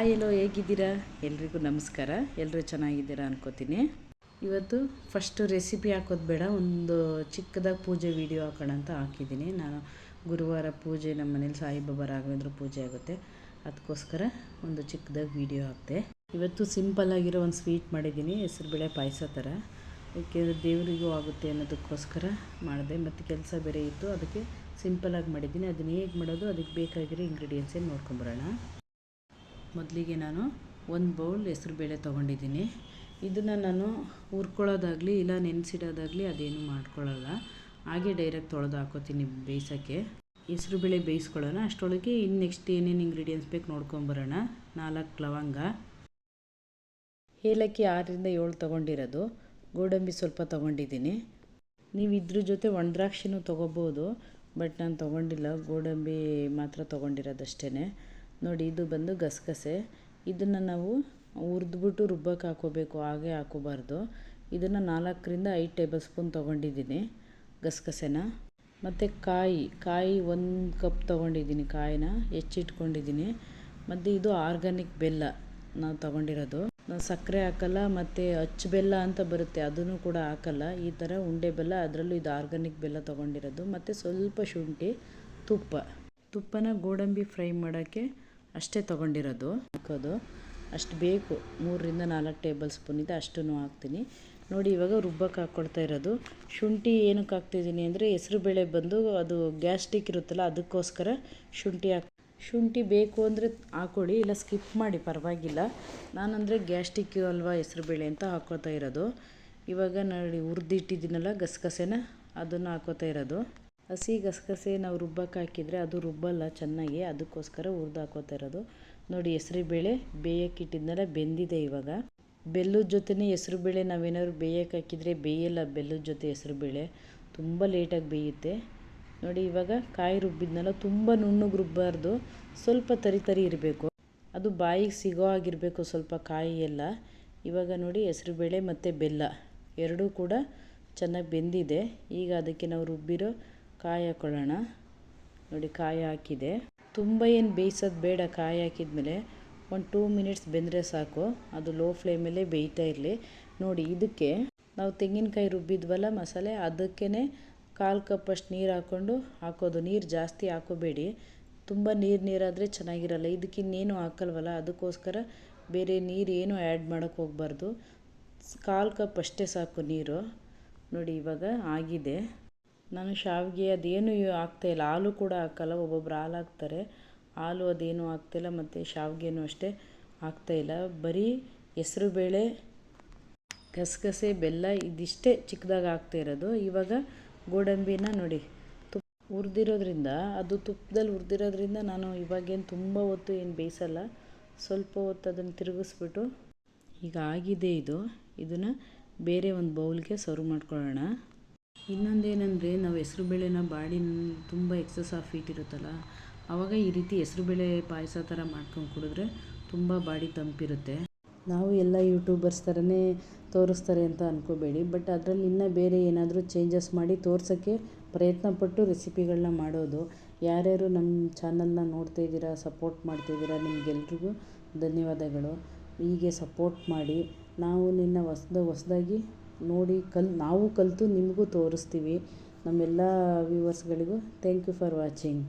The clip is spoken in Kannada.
ಹಾಯ್ ಎಲ್ಲೋ ಹೇಗಿದ್ದೀರಾ? ಎಲ್ರಿಗೂ ನಮಸ್ಕಾರ. ಎಲ್ಲರೂ ಚೆನ್ನಾಗಿದ್ದೀರಾ ಅನ್ಕೋತೀನಿ. ಇವತ್ತು ಫಸ್ಟು ರೆಸಿಪಿ ಹಾಕೋದು ಬೇಡ, ಒಂದು ಚಿಕ್ಕದಾಗಿ ಪೂಜೆ ವಿಡಿಯೋ ಹಾಕೋಣ ಅಂತ ಹಾಕಿದ್ದೀನಿ. ನಾನು ಗುರುವಾರ ಪೂಜೆ, ನಮ್ಮ ಮನೇಲಿ ಸಾಯಿಬಾಬಾ ರಾಘವೇಂದ್ರ ಪೂಜೆ ಆಗುತ್ತೆ. ಅದಕ್ಕೋಸ್ಕರ ಒಂದು ಚಿಕ್ಕದಾಗಿ ವಿಡಿಯೋ ಹಾಕ್ತೆ ಇವತ್ತು ಸಿಂಪಲ್ ಆಗಿರೋ ಒಂದು ಸ್ವೀಟ್ ಮಾಡಿದ್ದೀನಿ ಹೆಸರುಬೇಳೆ ಪಾಯಸ ಥರ ಏಕೆಂದರೆ ದೇವರಿಗೂ ಆಗುತ್ತೆ ಅನ್ನೋದಕ್ಕೋಸ್ಕರ ಮಾಡಿದೆ. ಮತ್ತು ಕೆಲಸ ಬೇರೆ ಇತ್ತು, ಅದಕ್ಕೆ ಸಿಂಪಲ್ಲಾಗಿ ಮಾಡಿದ್ದೀನಿ. ಅದನ್ನು ಹೇಗೆ ಮಾಡೋದು, ಅದಕ್ಕೆ ಬೇಕಾಗಿರೋ ಇಂಗ್ರೀಡಿಯೆಂಟ್ಸ್ ನೋಡ್ಕೊಂಬರೋಣ ಮೊದಲಿಗೆ ನಾನು ಒಂದು ಬೌಲ್ ಹೆಸರುಬೇಳೆ ತೊಗೊಂಡಿದ್ದೀನಿ. ಇದನ್ನು ನಾನು ಹುರ್ಕೊಳ್ಳೋದಾಗಲಿ ಇಲ್ಲ ನೆನೆಸಿಡೋದಾಗಲಿ ಅದೇನು ಮಾಡ್ಕೊಳ್ಳಲ್ಲ. ಹಾಗೆ ಡೈರೆಕ್ಟ್ ತೊಳೆದು ಹಾಕೋತೀನಿ ಬೇಯಿಸೋಕ್ಕೆ. ಹೆಸರುಬೇಳೆ ಬೇಯಿಸ್ಕೊಳ್ಳೋಣ. ಅಷ್ಟರೊಳಗೆ ಇನ್ನು ನೆಕ್ಸ್ಟ್ ಏನೇನು ಇಂಗ್ರೀಡಿಯೆಂಟ್ಸ್ ಬೇಕು ನೋಡ್ಕೊಂಬರೋಣ. ನಾಲ್ಕು ಲವಂಗ. ಏಲಕ್ಕಿ ಆರರಿಂದ ಏಳು ತೊಗೊಂಡಿರೋದು. ಗೋಡಂಬಿ ಸ್ವಲ್ಪ ತೊಗೊಂಡಿದ್ದೀನಿ. ನೀವು ಇದ್ರ ಜೊತೆ ಒಣದ್ರಾಕ್ಷಿನೂ ತೊಗೋಬೋದು. ಬಟ್ ನಾನು ತೊಗೊಂಡಿಲ್ಲ. ಗೋಡಂಬಿ ಮಾತ್ರ ತೊಗೊಂಡಿರೋದಷ್ಟೇ ನೋಡಿ, ಇದು ಬಂದು ಗಸಗಸೆ. ಇದನ್ನು ನಾವು ಹುರಿದ್ಬಿಟ್ಟು ರುಬ್ಬಕ್ಕೆ ಹಾಕೋಬೇಕು, ಹಾಗೆ ಹಾಕೋಬಾರ್ದು. ಇದನ್ನು ನಾಲ್ಕರಿಂದ ಐದು ಟೇಬಲ್ ಸ್ಪೂನ್ ತೊಗೊಂಡಿದ್ದೀನಿ ಗಸಗಸೆನ. ಮತ್ತು ಕಾಯಿ ಕಾಯಿ ಒಂದು ಕಪ್ ತೊಗೊಂಡಿದ್ದೀನಿ ಕಾಯಿನ, ಹೆಚ್ಚಿಟ್ಕೊಂಡಿದ್ದೀನಿ. ಮತ್ತು ಇದು ಆರ್ಗಾನಿಕ್ ಬೆಲ್ಲ ನಾವು ತೊಗೊಂಡಿರೋದು. ನಾವು ಸಕ್ಕರೆ ಹಾಕಲ್ಲ, ಮತ್ತು ಅಚ್ಚು ಬೆಲ್ಲ ಅಂತ ಬರುತ್ತೆ, ಅದನ್ನು ಕೂಡ ಹಾಕಲ್ಲ. ಈ ಥರ ಉಂಡೆ ಬೆಲ್ಲ, ಅದರಲ್ಲೂ ಇದು ಆರ್ಗಾನಿಕ್ ಬೆಲ್ಲ ತೊಗೊಂಡಿರೋದು. ಮತ್ತು ಸ್ವಲ್ಪ ಶುಂಠಿ, ತುಪ್ಪ. ತುಪ್ಪನ ಗೋಡಂಬಿ ಫ್ರೈ ಮಾಡೋಕ್ಕೆ ಅಷ್ಟೇ ತೊಗೊಂಡಿರೋದು. ಹಾಕೋದು. ಅಷ್ಟು ಬೇಕು. ಮೂರರಿಂದ ನಾಲ್ಕು ಟೇಬಲ್ ಸ್ಪೂನ್ ಇದೆ ಅಷ್ಟೂ ಹಾಕ್ತೀನಿ. ನೋಡಿ, ಇವಾಗ ರುಬ್ಬಕ್ಕೆ ಹಾಕ್ಕೊಡ್ತಾ ಇರೋದು. ಶುಂಠಿ ಏನಕ್ಕೆ ಹಾಕ್ತಿದ್ದೀನಿ ಅಂದರೆ ಹೆಸ್ರುಬೇಳೆ ಬಂದು ಅದು ಗ್ಯಾಸ್ಟಿಕ್ ಇರುತ್ತಲ್ಲ, ಅದಕ್ಕೋಸ್ಕರ ಶುಂಠಿ ಹಾಕಿ, ಶುಂಠಿ ಬೇಕು ಅಂದರೆ ಹಾಕೊಳ್ಳಿ, ಇಲ್ಲ ಸ್ಕಿಪ್ ಮಾಡಿ, ಪರವಾಗಿಲ್ಲ. ನಾನಂದರೆ ಗ್ಯಾಸ್ಟಿಕ್ ಅಲ್ವಾ ಹೆಸ್ರುಬೇಳೆ ಅಂತ ಹಾಕ್ಕೋತಾ ಇರೋದು. ಇವಾಗ ನೋಡಿ, ಹುರಿದಿಟ್ಟಿದ್ದೀನಲ್ಲ ಗಸಗಸೆನ, ಅದನ್ನು ಹಾಕೋತಾ ಇರೋದು. ಹಸಿ ಗಸಗಸೆ ನಾವು ರುಬ್ಬಕ್ಕೆ ಹಾಕಿದರೆ ಅದು ರುಬ್ಬಲ್ಲ ಚೆನ್ನಾಗಿ, ಅದಕ್ಕೋಸ್ಕರ ಹುರಿದು ಹಾಕೋತಾ ಇರೋದು. ನೋಡಿ, ಹೆಸರುಬೇಳೆ ಬೇಯಕ್ಕೆ ಇಟ್ಟಿದ್ನಲ್ಲ, ಬೆಂದಿದೆ ಇವಾಗ. ಬೆಲ್ಲದ ಜೊತೆನೇ ಹೆಸ್ರುಬೇಳೆ ನಾವೇನಾದ್ರು ಬೇಯಕ್ಕೆ ಹಾಕಿದರೆ ಬೇಯಲ್ಲ ಬೆಲ್ಲದ ಜೊತೆ ಹೆಸ್ರುಬೇಳೆ. ತುಂಬ ಲೇಟಾಗಿ ಬೇಯುತ್ತೆ. ನೋಡಿ, ಇವಾಗ ಕಾಯಿ ರುಬ್ಬಿದ್ನಲ್ಲ, ತುಂಬ ನುಣ್ಣಗೆ ರುಬ್ಬಾರ್ದು. ಸ್ವಲ್ಪ ತರಿ ತರಿ ಇರಬೇಕು. ಅದು ಬಾಯಿಗೆ ಸಿಗೋ ಆಗಿರಬೇಕು ಸ್ವಲ್ಪ ಕಾಯಿ ಎಲ್ಲ. ಇವಾಗ ನೋಡಿ, ಹೆಸ್ರುಬೇಳೆ ಮತ್ತು ಬೆಲ್ಲ ಎರಡೂ ಕೂಡ ಚೆನ್ನಾಗಿ ಬೆಂದಿದೆ. ಈಗ ಅದಕ್ಕೆ ನಾವು ರುಬ್ಬಿರೋ ಕಾಯಿ ಹಾಕೊಳ್ಳೋಣ ನೋಡಿ, ಕಾಯಿ ಹಾಕಿದೆ. ತುಂಬ ಏನು ಬೇಯಿಸೋದು ಬೇಡ, ಕಾಯಿ ಹಾಕಿದ್ಮೇಲೆ ಒಂದು ಟೂ ಮಿನಿಟ್ಸ್ ಬೆಂದರೆ ಸಾಕು. ಅದು ಲೋ ಫ್ಲೇಮಲ್ಲೇ ಬೇಯ್ತಾ ಇರಲಿ. ನೋಡಿ, ಇದಕ್ಕೆ ನಾವು ತೆಂಗಿನಕಾಯಿ ರುಬ್ಬಿದ್ವಲ್ಲ ಮಸಾಲೆ ಅದಕ್ಕೇ ಕಾಲು ಕಪ್ಪಷ್ಟು ನೀರು ಹಾಕ್ಕೊಂಡು ಹಾಕೋದು. ನೀರು ಜಾಸ್ತಿ ಹಾಕೋಬೇಡಿ. ತುಂಬ ನೀರು ನೀರಾದರೆ ಚೆನ್ನಾಗಿರಲ್ಲ. ಇದಕ್ಕೆ ಇನ್ನೇನು ಹಾಕಲ್ವಲ್ಲ? ಅದಕ್ಕೋಸ್ಕರ ಬೇರೆ ನೀರು ಏನು ಆ್ಯಡ್ ಮಾಡೋಕ್ಕೆ ಹೋಗಬಾರ್ದು. ಕಾಲು ಕಪ್ ಅಷ್ಟೇ ಸಾಕು ನೀರು. ನೋಡಿ, ಇವಾಗ ಆಗಿದೆ. ನಾನು ಶಾವಿಗೆ ಅದೇನು ಹಾಕ್ತಾಯಿಲ್ಲ ಹಾಲು ಕೂಡ ಹಾಕಲ್ಲ, ಒಬ್ಬೊಬ್ರು ಹಾಲು ಹಾಕ್ತಾರೆ. ಹಾಲು ಅದೇನು ಹಾಕ್ತಿಲ್ಲ ಮತ್ತು ಶಾವಿಗೆನೂ ಅಷ್ಟೇ ಹಾಕ್ತಾಯಿಲ್ಲ ಬರೀ ಹೆಸ್ರುಬೇಳೆ ಗಸಗಸೆ, ಬೆಲ್ಲ ಇದಿಷ್ಟೇ ಚಿಕ್ಕದಾಗಿ ಹಾಕ್ತಾಯಿರೋದು ಇವಾಗ ಗೋಡಂಬಿನ ನೋಡಿ, ತುಪ್ಪ ಹುರಿದಿರೋದ್ರಿಂದ, ಅದು ತುಪ್ಪದಲ್ಲಿ ಹುರಿದಿರೋದ್ರಿಂದ ನಾನು ಇವಾಗೇನು ತುಂಬ ಹೊತ್ತು ಏನು ಬೇಯಿಸಲ್ಲ. ಸ್ವಲ್ಪ ಹೊತ್ತು ಅದನ್ನು ತಿರುಗಿಸ್ಬಿಟ್ಟು ಈಗ ಆಗಿದೆ ಇದು. ಇದನ್ನು ಬೇರೆ ಒಂದು ಬೌಲ್ಗೆ ಸರ್ವ್ ಮಾಡ್ಕೊಳ್ಳೋಣ. ಇನ್ನೊಂದೇನೆಂದರೆ ನಾವು ಹೆಸ್ರುಬೇಳೆನ ಬಾಡಿ ತುಂಬ ಎಕ್ಸಸ್ ಆಫ್ ಹೀಟ್ ಇರುತ್ತಲ್ಲ ಆವಾಗ ಈ ರೀತಿ ಹೆಸ್ರುಬೇಳೆ ಪಾಯಸ ಥರ ಮಾಡ್ಕೊಂಡು ಕುಡಿದ್ರೆ ತುಂಬ ಬಾಡಿ ತಂಪಿರುತ್ತೆ. ನಾವು ಎಲ್ಲ ಯೂಟ್ಯೂಬರ್ಸ್ ಥರನೇ ತೋರಿಸ್ತಾರೆ ಅಂತ ಅಂದ್ಕೋಬೇಡಿ ಬಟ್ ಅದರಲ್ಲಿ ಇನ್ನೂ ಬೇರೆ ಏನಾದರೂ ಚೇಂಜಸ್ ಮಾಡಿ ತೋರ್ಸೋಕ್ಕೆ ಪ್ರಯತ್ನಪಟ್ಟು ರೆಸಿಪಿಗಳನ್ನ ಮಾಡೋದು. ಯಾರ್ಯಾರು ನಮ್ಮ ಚಾನಲ್ನ ನೋಡ್ತಾ ಇದ್ದೀರಾ ಸಪೋರ್ಟ್ ಮಾಡ್ತಿದ್ದೀರಾ ನಿಮಗೆಲ್ರಿಗೂ ಧನ್ಯವಾದಗಳು. ಹೀಗೆ ಸಪೋರ್ಟ್ ಮಾಡಿ ನಾವು ನಿನ್ನ ಹೊಸ್ದ ಹೊಸ್ದಾಗಿ ನೋಡಿ ಕಲ್, ನಾವು ಕಲಿತು ನಿಮಗೂ ತೋರಿಸ್ತೀವಿ. ನಮ್ಮೆಲ್ಲ ವ್ಯೂವರ್ಸ್ಗಳಿಗೂ ಥ್ಯಾಂಕ್ ಯು ಫಾರ್ ವಾಚಿಂಗ್